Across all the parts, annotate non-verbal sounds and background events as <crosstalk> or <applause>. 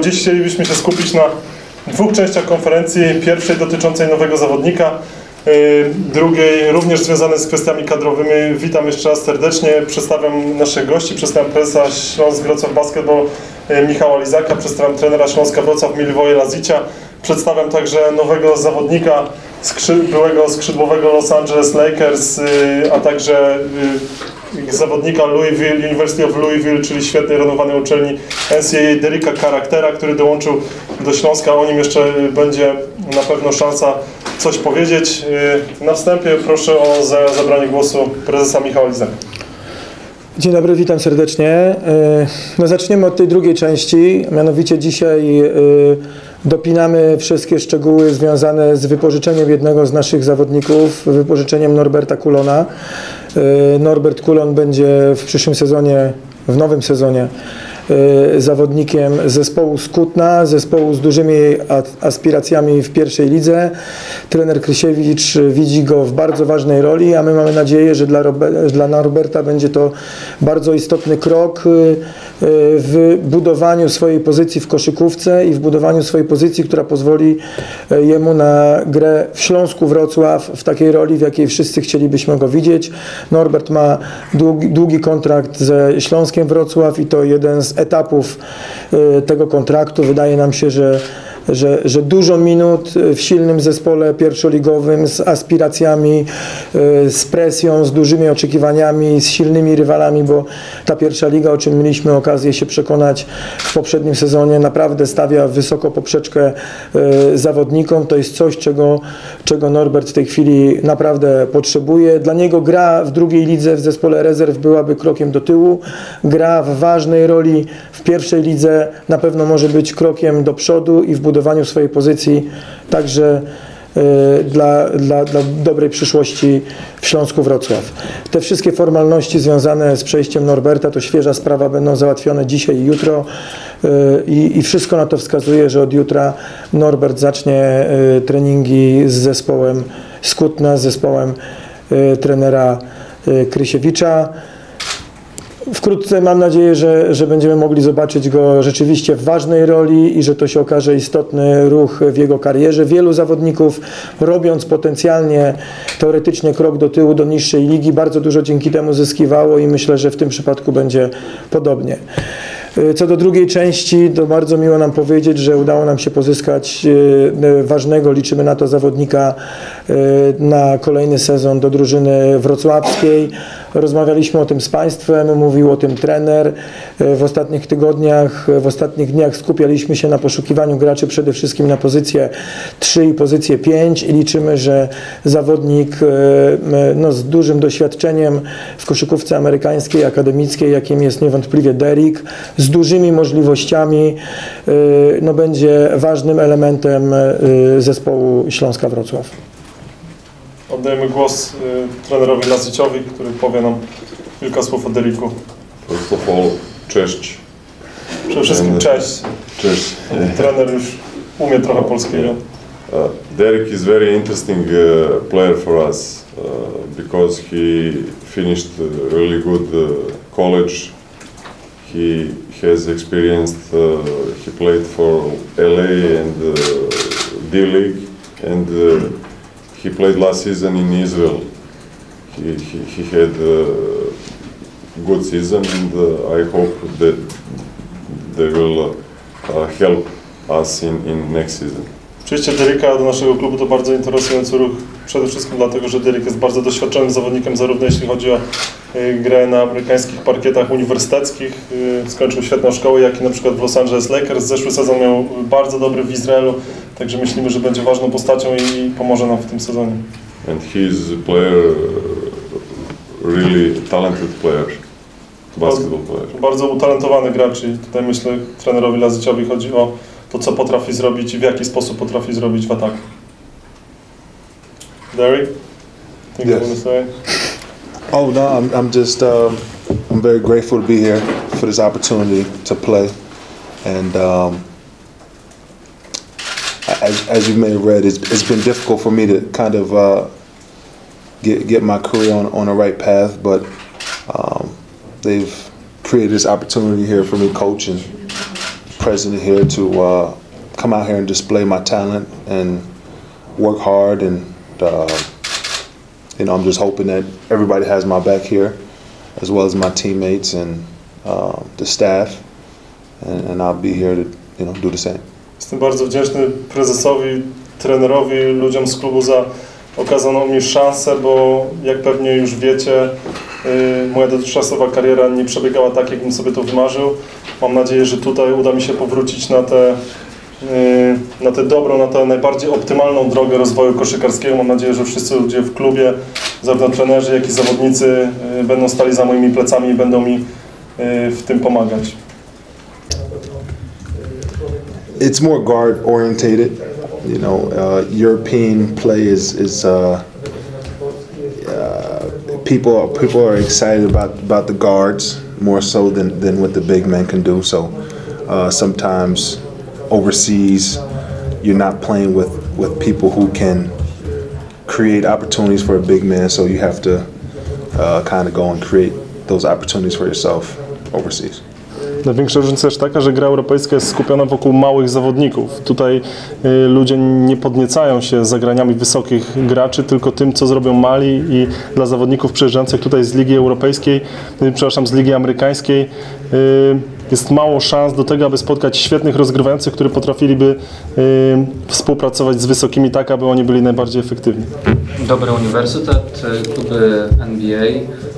Dziś chcielibyśmy się skupić na dwóch częściach konferencji. Pierwszej dotyczącej nowego zawodnika, yy, drugiej również związanej z kwestiami kadrowymi. Witam jeszcze raz serdecznie. Przedstawiam naszych gości. Przedstawiam prezesa Śląsk Wrocław Basketball yy, Michała Lizaka. Przedstawiam trenera Śląska Wrocław Miliwoje Lazicia. Przedstawiam także nowego zawodnika, skrzy byłego skrzydłowego Los Angeles Lakers, yy, a także zawodnika Louisville, University of Louisville, czyli świetnej, renowanej uczelni NCAA, Derricka Karaktera, który dołączył do Śląska. O nim jeszcze będzie na pewno szansa coś powiedzieć. Na wstępie proszę o za zabranie głosu prezesa Michała Lizaka. Dzień dobry, witam serdecznie. No zaczniemy od tej drugiej części, mianowicie dzisiaj dopinamy wszystkie szczegóły związane z wypożyczeniem jednego z naszych zawodników, wypożyczeniem Norberta Kulona. Norbert Kulon będzie w przyszłym sezonie, w nowym sezonie zawodnikiem zespołu Skutna, zespołu z dużymi aspiracjami w pierwszej lidze. Trener Krysiewicz widzi go w bardzo ważnej roli, a my mamy nadzieję, że dla, dla Norberta będzie to bardzo istotny krok w budowaniu swojej pozycji w koszykówce i w budowaniu swojej pozycji, która pozwoli jemu na grę w Śląsku Wrocław w takiej roli, w jakiej wszyscy chcielibyśmy go widzieć. Norbert ma długi, długi kontrakt ze Śląskiem Wrocław i to jeden z etapów tego kontraktu. Wydaje nam się, że że, że dużo minut w silnym zespole pierwszoligowym z aspiracjami, z presją, z dużymi oczekiwaniami, z silnymi rywalami, bo ta pierwsza liga, o czym mieliśmy okazję się przekonać w poprzednim sezonie, naprawdę stawia wysoko poprzeczkę zawodnikom. To jest coś, czego, czego Norbert w tej chwili naprawdę potrzebuje. Dla niego gra w drugiej lidze w zespole rezerw byłaby krokiem do tyłu. Gra w ważnej roli w pierwszej lidze na pewno może być krokiem do przodu i w budowaniu swojej pozycji także dla, dla, dla dobrej przyszłości w Śląsku Wrocław. Te wszystkie formalności związane z przejściem Norberta to świeża sprawa, będą załatwione dzisiaj i jutro i, i wszystko na to wskazuje, że od jutra Norbert zacznie treningi z zespołem Skutna, z zespołem trenera Krysiewicza. Wkrótce mam nadzieję, że, że będziemy mogli zobaczyć go rzeczywiście w ważnej roli i że to się okaże istotny ruch w jego karierze. Wielu zawodników robiąc potencjalnie, teoretycznie krok do tyłu do niższej ligi, bardzo dużo dzięki temu zyskiwało i myślę, że w tym przypadku będzie podobnie. Co do drugiej części, to bardzo miło nam powiedzieć, że udało nam się pozyskać ważnego, liczymy na to, zawodnika na kolejny sezon do drużyny wrocławskiej. Rozmawialiśmy o tym z Państwem, mówił o tym trener. W ostatnich tygodniach, w ostatnich dniach skupialiśmy się na poszukiwaniu graczy przede wszystkim na pozycję 3 i pozycję 5 i liczymy, że zawodnik no, z dużym doświadczeniem w koszykówce amerykańskiej, akademickiej, jakim jest niewątpliwie Derrick, z dużymi możliwościami, no, będzie ważnym elementem zespołu Śląska Wrocław. Oddajemy głos y, trenerowi Laziciowi, który powie nam kilka słów o Derricku. First of all, cześć. Przede wszystkim cześć. Cześć. Trener już umie trochę polskiego. Uh, Derek is very interesting uh, player for us uh, because he finished really good college. He has experienced. He played for LA and D League, and he played last season in Israel. He, he, he had a good season, and uh, I hope that they will uh, help us in, in next season. Przyjście Derricka do naszego klubu to bardzo interesujący ruch. Przede wszystkim dlatego, że Derrick jest bardzo doświadczonym zawodnikiem, zarówno jeśli chodzi o y, grę na amerykańskich parkietach uniwersyteckich. Y, skończył świetną szkołę, jak i na przykład w Los Angeles Lakers. Zeszły sezon miał bardzo dobry w Izraelu, także myślimy, że będzie ważną postacią i pomoże nam w tym sezonie. And he is a player, really talented player, basketball player. Bardzo utalentowany gracz i tutaj myślę trenerowi Lazyciowi chodzi o to, co potrafi zrobić i w jaki sposób potrafi zrobić w ataku. Derek? Think you Yes. wanna say? Oh no, I'm, I'm just um, I'm very grateful to be here for this opportunity to play, and um, as, as you may have read, it's, it's been difficult for me to kind of uh, get get my career on, on the right path, but um, they've created this opportunity here for me coaching, president here to uh, come out here and display my talent and work hard. And uh, you know, I'm just hoping that everybody has my back here, as well as my teammates and uh, the staff. And, and I'll be here to you know do the same. Jestem bardzo wdzięczny prezesowi, trenerowi, ludziom z klubu za okazaną mi szansę, bo jak pewnie już wiecie, y, moja dotychczasowa kariera nie przebiegała tak, jakbym sobie to wymarzył. Mam nadzieję, że tutaj uda mi się powrócić na tę y, na tę dobrą, na tę najbardziej optymalną drogę rozwoju koszykarskiego. Mam nadzieję, że wszyscy ludzie w klubie, zarówno trenerzy, jak i zawodnicy y, będą stali za moimi plecami i będą mi w tym pomagać. It's more guard orientated. You know, uh, European play is is uh, uh, people people are excited about about the guards more so than than what the big men can do. So uh, sometimes overseas, you're not playing with with people who can create opportunities for a big man. So you have to uh, kind of go and create those opportunities for yourself overseas. Największa różnica jest taka, że gra europejska jest skupiona wokół małych zawodników. Tutaj y, ludzie nie podniecają się zagraniami wysokich graczy, tylko tym, co zrobią mali i dla zawodników przyjeżdżających tutaj z Ligi Europejskiej, y, przepraszam, z Ligi Amerykańskiej y, jest mało szans do tego, aby spotkać świetnych rozgrywających, którzy potrafiliby współpracować z wysokimi tak, aby oni byli najbardziej efektywni. Dobry uniwersytet, kluby NBA,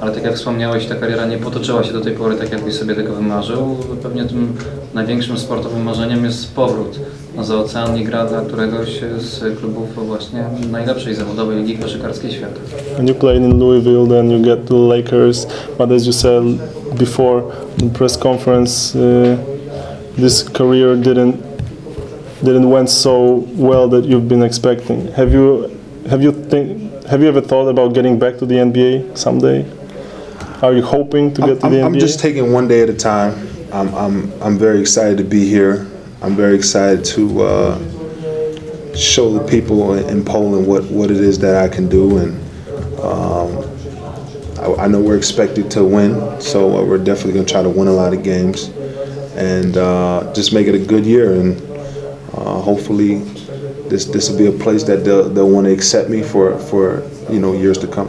ale tak jak wspomniałeś, ta kariera nie potoczyła się do tej pory tak, jakbyś sobie tego wymarzył. Pewnie tym największym sportowym marzeniem jest powrót za ocean i gra dla któregoś z klubów właśnie najlepszej zawodowej ligi koszykarskiej świata. When you played in Louisville, then you get the Lakers. But as you said before in press conference, uh, this career didn't didn't went so well that you've been expecting. Have you have you think have you ever thought about getting back to the NBA someday? Are you hoping to get to I'm, the I'm NBA? just taking one day at a time. I'm, I'm, I'm very excited to be here. I'm very excited to uh, show the people in Poland what, what it is that I can do. And um, I, I know we're expected to win, so uh, we're definitely going to try to win a lot of games and uh, just make it a good year. And uh, hopefully, this this will be a place that they'll, they'll want to accept me for, for you know years to come.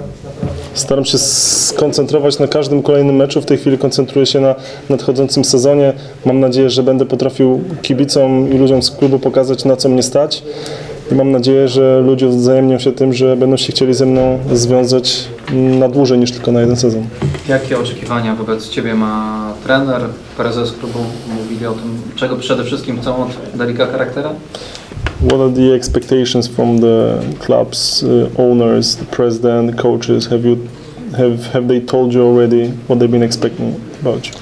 Staram się skoncentrować na każdym kolejnym meczu. W tej chwili koncentruję się na nadchodzącym sezonie. Mam nadzieję, że będę potrafił kibicom i ludziom z klubu pokazać, na co mnie stać. I mam nadzieję, że ludzie wzajemnią się tym, że będą się chcieli ze mną związać na dłużej niż tylko na jeden sezon. Jakie oczekiwania wobec Ciebie ma trener, prezes klubu? Mówili o tym, czego przede wszystkim chcą od Delika charaktera? What are the expectations from the club's uh, owners, the president, the coaches? Have you have have they told you already what they've been expecting about you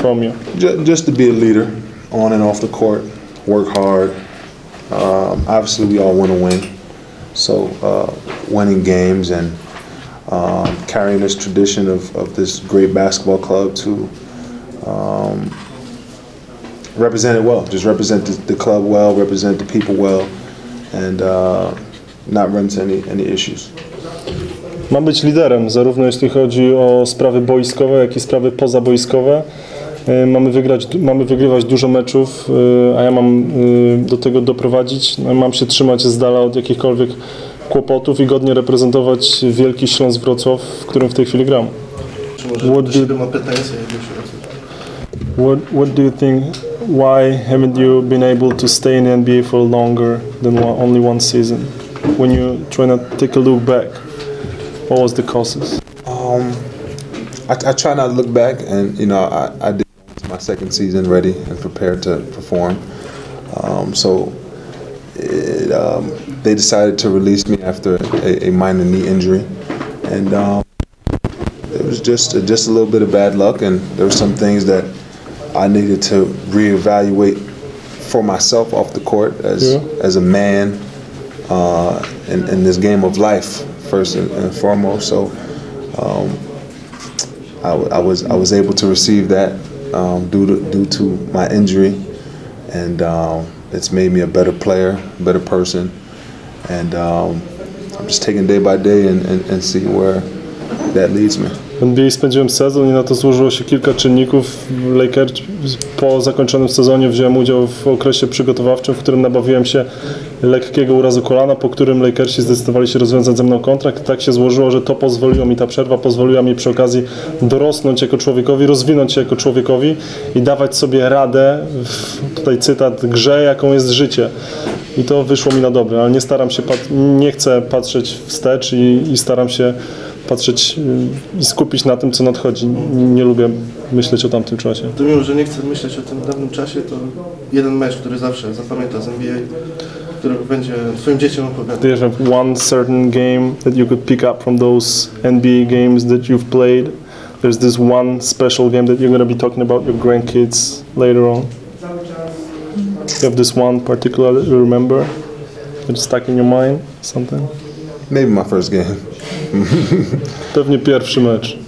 from you? Just, just to be a leader on and off the court, work hard. Um, obviously, we all want to win. So, uh, winning games and um, carrying this tradition of, of this great basketball club to um, represent it well. Just represent the, the club well, represent the people well, and uh, not run into any, any issues. Mam być liderem, zarówno jeśli chodzi o sprawy boiskowe, jak i sprawy pozaboiskowe. E, Mamy, wygrać, mamy wygrywać dużo meczów, e, a ja mam e, do tego doprowadzić. No, Mam się trzymać z dala od jakichkolwiek kłopotów i godnie reprezentować Wielki Śląsk Wrocław, w którym w tej chwili gram. What do, ma pretensje, what, what do you think, why haven't you been able to stay in the NBA for longer than one, only one season? When you try to take a look back, what was the causes? Um, I, I try not to look back, and you know, I, I did my second season ready and prepared to perform. Um, so it, um, they decided to release me after a, a minor knee injury, and um, it was just just a little bit of bad luck, and there were some things that I needed to reevaluate for myself off the court as Yeah. as a man uh, in, in this game of life first and, and foremost. So um, I, I was I was able to receive that um, due to due to my injury, and um, it's made me a better player, better person, and um, I'm just taking day by day and, and, and see where that leads me. NBA spędziłem sezon i na to złożyło się kilka czynników. Lakers po zakończonym sezonie wziąłem udział w okresie przygotowawczym, w którym nabawiłem się lekkiego urazu kolana, po którym Lakersi zdecydowali się rozwiązać ze mną kontrakt. Tak się złożyło, że to pozwoliło mi, ta przerwa pozwoliła mi przy okazji dorosnąć jako człowiekowi, rozwinąć się jako człowiekowi i dawać sobie radę, tutaj cytat, grze, jaką jest życie. I to wyszło mi na dobre, ale nie staram się, nie chcę patrzeć wstecz i, i staram się patrzeć y, i skupić na tym, co nadchodzi. Nie lubię myśleć o tamtym czasie. To mimo, że nie chcę myśleć o tym dawnym czasie, to jeden mecz, który zawsze zapamięta z NBA, który będzie swoim dzieciom opowiadał. Do you have one certain game that you could pick up from those NBA games that you've played? There's this one special game that you're going to be talking about your grandkids later on. You have this one particular that you remember? It's stuck in your mind? Something? Maybe my first game. <laughs> Pewnie pierwszy mecz.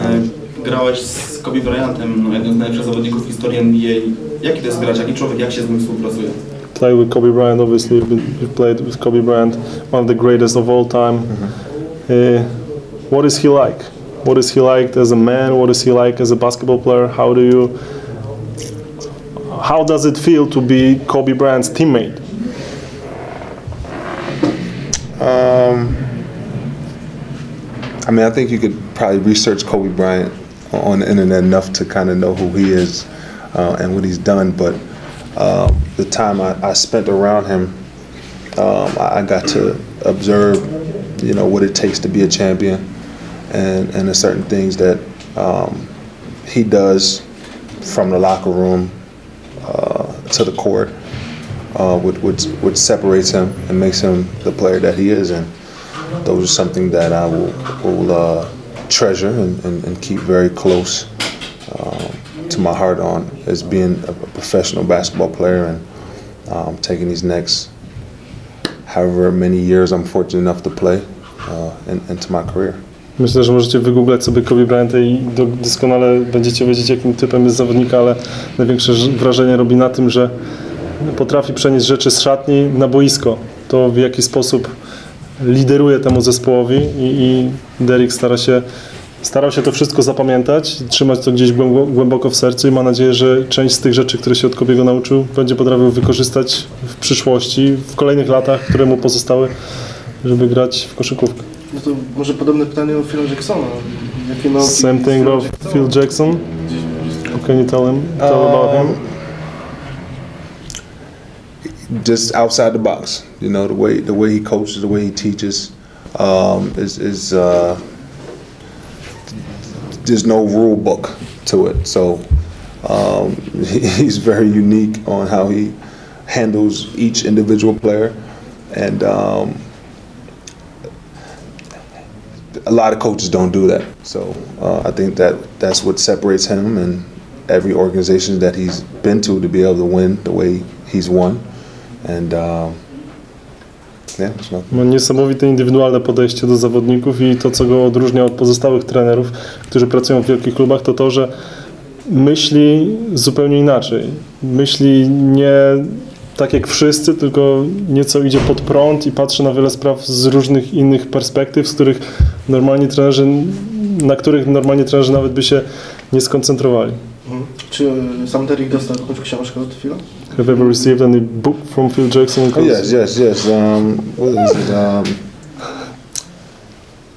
E, Grałeś z Kobe Bryantem, no, jednym z najlepszych zawodników w historii NBA. Jaki to jest grać? Jaki człowiek? Jak się z nim współpracuje? Play with Kobe Bryant, obviously. You've, played with Kobe Bryant, one of the greatest of all time. Uh, what is he like? What is he like as a man? What is he like as a basketball player? How do you? How does it feel to be Kobe Bryant's teammate? I mean, I think you could probably research Kobe Bryant on the internet enough to kind of know who he is uh, and what he's done. But um, the time I, I spent around him, um, I, I got to observe, you know, what it takes to be a champion, and and the certain things that um, he does from the locker room uh, to the court, uh, which, which which separates him and makes him the player that he is, and those are something that I will will uh, treasure and, and, and keep very close um, to my heart on as being a professional basketball player and um, taking these next however many years I'm fortunate enough to play uh, in, into my career. Myślę, że możecie wygooglać sobie Kobe Bryanta i do, doskonale będziecie wiedzieć, jakim typem jest zawodnika, ale największe wrażenie robi na tym, że potrafi przenieść rzeczy z szatni na boisko. To w jaki sposób lideruje temu zespołowi i, i Derek stara się, starał się to wszystko zapamiętać, trzymać to gdzieś głębo- głęboko w sercu i ma nadzieję, że część z tych rzeczy, które się od Kobiego nauczył, będzie potrafił wykorzystać w przyszłości, w kolejnych latach, które mu pozostały, żeby grać w koszykówkę. No to może podobne pytanie o Phila Jacksona. Jakie Same thing about? Phil Jackson. What can you tell him? Tell about him. Just outside the box. You know, the way the way he coaches, the way he teaches, um, is is uh, there's no rule book to it. So um, <laughs> he's very unique on how he handles each individual player, and um, a lot of coaches don't do that. So uh, I think that that's what separates him and every organization that he's been to to be able to win the way he's won. And yeah, it's not, Ma niesamowite indywidualne podejście do zawodników i to, co go odróżnia od pozostałych trenerów, którzy pracują w wielkich klubach, to to, że myśli zupełnie inaczej. Myśli nie tak jak wszyscy, tylko nieco idzie pod prąd i patrzy na wiele spraw z różnych innych perspektyw, z których normalnie trenerzy, na których normalnie trenerzy nawet by się nie skoncentrowali. Mhm. Czy e, sam Derek dostał jakąś książkę od Phila? Have you ever received any book from Phil Jackson? oh yes, yes, yes. Um, what is it? Um,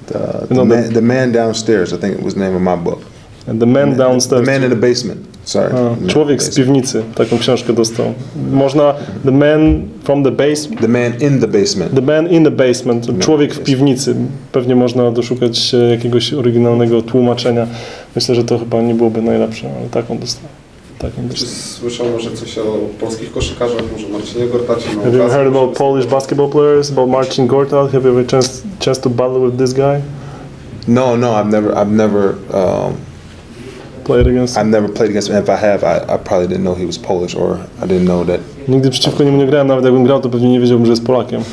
the, the, man, the man downstairs. I think it was the name of my book. And the man downstairs. The man in the basement. Sorry. A, The in człowiek the z piwnicy taką książkę dostał. Można The Man from the Basement. The man in the basement. The Man in the Basement, człowiek w piwnicy. Pewnie można doszukać jakiegoś oryginalnego tłumaczenia. Myślę, że to chyba nie byłoby najlepsze, ale taką dostał. Taką Czy dostał. słyszał może coś o polskich koszykarzach, może Marcinie Gortacie? Have you ever heard about Polish basketball players, about Marcin Gortal? Have you ever chance chance to battle with this guy? No, no, I've never, I've never, um, Played against him? I've never played against him. If I have, I, I probably didn't know he was Polish, or I didn't know that. Nigdy przeciwko niemu nie grałem, nawet jakbym grał, to pewnie nie wiedziałbym, że jest Polakiem. <laughs>